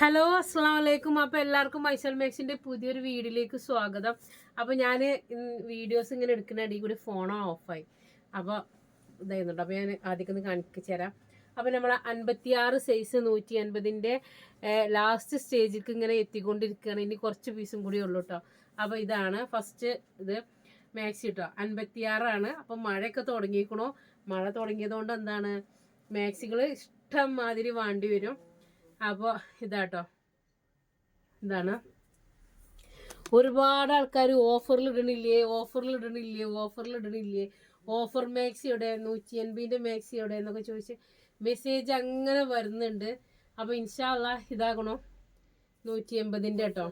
Hello അസ്സാം വലൈക്കും അപ്പോൾ എല്ലാവർക്കും മൈസൽ മേക്സിന്റെ പുതിയൊരു വീഡിയോയിലേക്ക് സ്വാഗതം. അപ്പോൾ ഞാൻ വീഡിയോസ് ഇങ്ങനെ എടുക്കുന്ന അടിയിൽ കൂടി ഫോൺ ഓഫായി അപ്പോൾ ഇതായിരുന്നുണ്ട് അപ്പോൾ ഞാൻ ആദ്യം ഒന്ന് കാണിച്ചു തരാം. അപ്പോൾ നമ്മൾ അൻപത്തിയാറ് സൈസ് നൂറ്റി അൻപതിന്റെ ലാസ്റ്റ് സ്റ്റേജിലേക്ക് ഇങ്ങനെ എത്തിക്കൊണ്ടിരിക്കുകയാണ്. ഇനി കുറച്ച് പീസും കൂടി ഉള്ളൂ കേട്ടോ അപ്പോൾ ഇതാണ് ഫസ്റ്റ് ഇത് മാക്സി കേട്ടോ അൻപത്തിയാറാണ്. അപ്പം മഴയൊക്കെ തുടങ്ങിയിരിക്കണോ മഴ തുടങ്ങിയതുകൊണ്ട് എന്താണ്? മാക്സികൾ ഇഷ്ടം മാതിരി വേണ്ടി വരും. അപ്പോൾ ഇതാട്ടോ. ഇതാണ്. ഒരുപാട് ആൾക്കാർ ഓഫറിൽ ഇടണില്ലേ ഓഫറിൽ ഇടണില്ലേ ഓഫറിൽ ഇടണില്ലേ ഓഫർ മാക്സി എവിടെ? നൂറ്റി എൺപതിന്റെ മാക്സി എവിടെ? എന്നൊക്കെ ചോദിച്ച് മെസ്സേജ് അങ്ങനെ വരുന്നുണ്ട്. അപ്പോൾ ഇൻഷാല്ല ഇതാകണോ. നൂറ്റി എൺപതിന്റെ കേട്ടോ.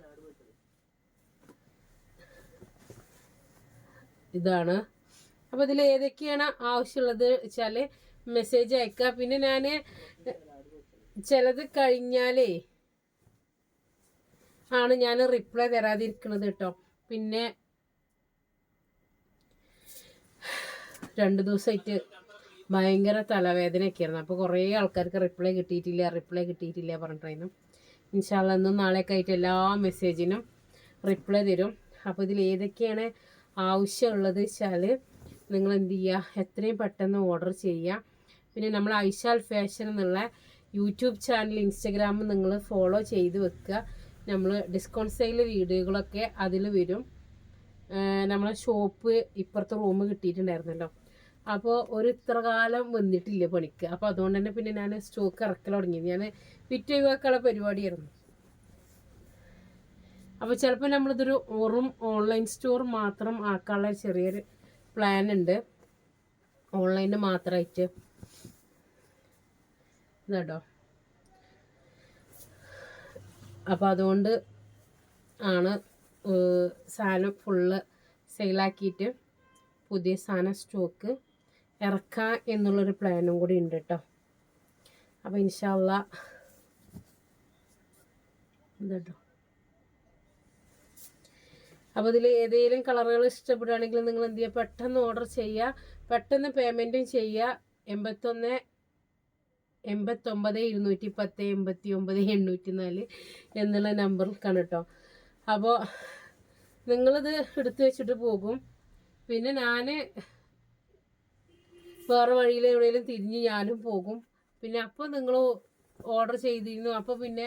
ഇതാണ്. അപ്പോൾ ഇതിൽ ഏതൊക്കെയാണ് ആവശ്യമുള്ളത് വെച്ചാൽ മെസ്സേജ് അയക്കുക പിന്നെ ഞാൻ ചിലത് കഴിഞ്ഞാലേ ആണ് ഞാൻ റിപ്ലൈ തരാതിരിക്കുന്നത് കേട്ടോ പിന്നെ രണ്ട് ദിവസമായിട്ട് ഭയങ്കര തലവേദനയൊക്കെയായിരുന്നു. അപ്പോൾ കുറേ ആൾക്കാർക്ക് റിപ്ലൈ കിട്ടിയിട്ടില്ല റിപ്ലൈ കിട്ടിയിട്ടില്ല പറഞ്ഞിട്ടായിരുന്നു. ഇൻഷാല്ല ഇന്നും നാളെയൊക്കെ ആയിട്ട് എല്ലാ മെസ്സേജിനും റിപ്ലൈ തരും. അപ്പോൾ ഇതിൽ ഏതൊക്കെയാണ് ആവശ്യമുള്ളത് വെച്ചാൽ നിങ്ങൾ എന്ത് ചെയ്യുക? എത്രയും പെട്ടെന്ന് ഓർഡർ ചെയ്യുക. പിന്നെ നമ്മൾ ഐശാൽ ഫാഷൻ എന്നുള്ള യൂട്യൂബ് ചാനൽ ഇൻസ്റ്റഗ്രാം നിങ്ങൾ ഫോളോ ചെയ്ത് വെക്കുക. നമ്മൾ ഡിസ്കൗണ്ട് സെയിൽ വീഡിയോകളൊക്കെ അതിൽ വരും. നമ്മളെ ഷോപ്പ് ഇപ്പുറത്തെ റൂം കിട്ടിയിട്ടുണ്ടായിരുന്നല്ലോ. അപ്പോൾ ഒരു ഇത്ര കാലം വന്നിട്ടില്ല പണിക്ക്. അപ്പോൾ അതുകൊണ്ട് തന്നെ പിന്നെ ഞാൻ സ്റ്റോക്ക് ഇറക്കൽ തുടങ്ങി. ഞാൻ വിറ്റ് ഒഴിവാക്കാനുള്ള പരിപാടിയായിരുന്നു. അപ്പോൾ ചിലപ്പോൾ നമ്മളിതൊരു വെറും ഓൺലൈൻ സ്റ്റോർ മാത്രം ആക്കാനുള്ള ചെറിയൊരു പ്ലാൻ ഉണ്ട്. ഓൺലൈനിൽ മാത്രമായിട്ട്. ഇതാട്ടോ അപ്പോൾ അതുകൊണ്ട് ആണ് സാധനം ഫുള്ള് സെയിലാക്കിയിട്ട് പുതിയ സാധനം സ്റ്റോക്ക് ഇറക്കാം എന്നുള്ളൊരു പ്ലാനും കൂടി ഉണ്ട് കേട്ടോ. അപ്പോൾ ഇൻഷാല്ല ഇതാട്ടോ അപ്പോൾ ഇതിൽ ഏതെങ്കിലും കളറുകൾ ഇഷ്ടപ്പെടുകയാണെങ്കിൽ നിങ്ങൾ എന്ത് ചെയ്യുക? പെട്ടെന്ന് ഓർഡർ ചെയ്യുക. പെട്ടെന്ന് പേയ്മെന്റും ചെയ്യുക. എൺപത്തൊന്ന് എൺപത്തൊമ്പത് ഇരുന്നൂറ്റി പത്ത് എൺപത്തി ഒമ്പത് എണ്ണൂറ്റി നാല് എന്നുള്ള നമ്പറിൽക്കാണ് കേട്ടോ അപ്പോൾ നിങ്ങളിത് എടുത്തു വെച്ചിട്ട് പോകും. പിന്നെ ഞാൻ വേറെ വഴിയിൽ എവിടെയെങ്കിലും തിരിഞ്ഞ് ഞാനും പോകും. പിന്നെ അപ്പോൾ നിങ്ങൾ ഓർഡർ ചെയ്തിരുന്നു. അപ്പോൾ പിന്നെ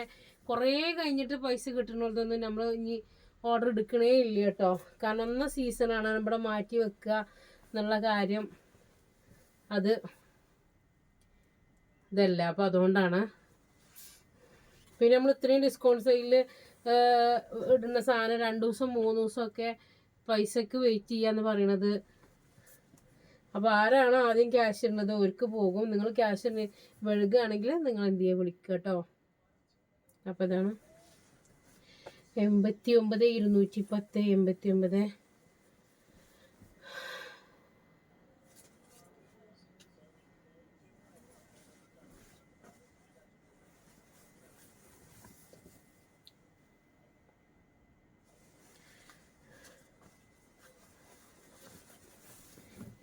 കുറേ കഴിഞ്ഞിട്ട് പൈസ കിട്ടണതൊന്നും നമ്മൾ ഇനി ഓർഡർ എടുക്കണേ ഇല്ല കേട്ടോ കാരണം ഒന്ന സീസണാണ് നമ്മുടെ മാറ്റി വെക്കുക എന്നുള്ള കാര്യം അത് ഇതല്ല? അപ്പോൾ അതുകൊണ്ടാണ്. പിന്നെ നമ്മൾ ഇത്രയും ഡിസ്കൗണ്ട് സെയിലിൽ ഇടുന്ന സാധനം രണ്ട് ദിവസം മൂന്ന് ദിവസമൊക്കെ പൈസക്ക് വെയിറ്റ് ചെയ്യാന്ന് പറയണത്. അപ്പോൾ ആരാണോ ആദ്യം ക്യാഷ് ഇടുന്നത് അവർക്ക് പോകും. നിങ്ങൾ ക്യാഷ് വെഴുകുകയാണെങ്കിൽ നിങ്ങൾ എന്ത് ചെയ്യുക വിളിക്കുക കേട്ടോ അപ്പോൾ ഇതാണ്. എൺപത്തി ഒമ്പത് ഇരുന്നൂറ്റി പത്ത് എൺപത്തി ഒമ്പത്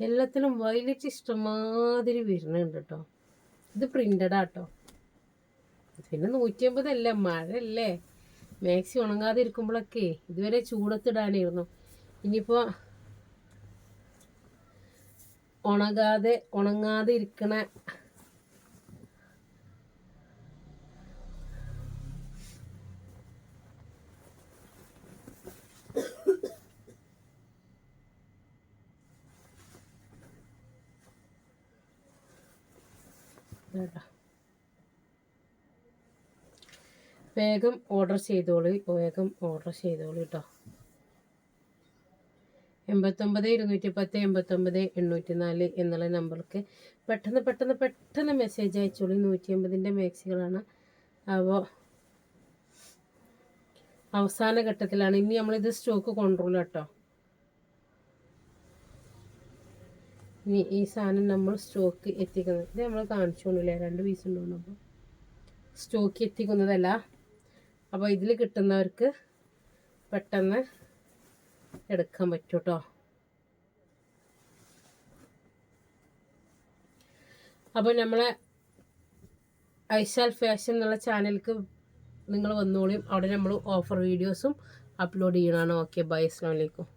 എല്ലാത്തിലും വയലറ്റ് ഇഷ്ടമാതിരി വരുന്നുണ്ട് കേട്ടോ. ഇത് പ്രിന്റഡാ കേട്ടോ പിന്നെ നൂറ്റി അമ്പതല്ലേ മഴയല്ലേ? മാക്സി ഉണങ്ങാതെ ഇരിക്കുമ്പോഴൊക്കെ ഇതുവരെ ചൂടത്തിടാനായിരുന്നു. ഇനിയിപ്പോൾ ഉണങ്ങാതെ ഉണങ്ങാതെ ഇരിക്കണ വേഗം ഓർഡർ ചെയ്തോളി. വേഗം ഓർഡർ ചെയ്തോളൂ കേട്ടോ എൺപത്തൊമ്പത് ഇരുന്നൂറ്റി പത്ത് എൺപത്തൊമ്പത് എണ്ണൂറ്റി നാല് എന്നുള്ള നമ്പർക്ക് പെട്ടെന്ന് പെട്ടെന്ന് പെട്ടെന്ന് മെസ്സേജ് അയച്ചോളി. നൂറ്റി അമ്പതിന്റെ മാക്സികളാണ് അപ്പോൾ അവസാന ഘട്ടത്തിലാണ്. ഇനി നമ്മളിത് സ്റ്റോക്ക് കൊണ്ടുപോകില്ല കേട്ടോ ഇനി ഈ സാധനം നമ്മൾ സ്റ്റോക്ക് എത്തിക്കുന്നത്. ഇത് നമ്മൾ കാണിച്ചോണ്ടില്ലേ രണ്ട് പീസ് ഉണ്ടോ അപ്പോൾ. സ്റ്റോക്ക് എത്തിക്കുന്നതല്ല. അപ്പോൾ ഇതിൽ കിട്ടുന്നവർക്ക് പെട്ടെന്ന് എടുക്കാൻ പറ്റും കേട്ടോ. അപ്പോൾ നമ്മളെ ഐശാൽ ഫാഷൻ എന്നുള്ള ചാനലിക്ക് നിങ്ങൾ വന്നോളിയും. അവിടെ നമ്മൾ ഓഫർ വീഡിയോസും അപ്ലോഡ് ചെയ്യണമാണ് ഓക്കെ ബൈ അസ്ലാം വലൈക്കും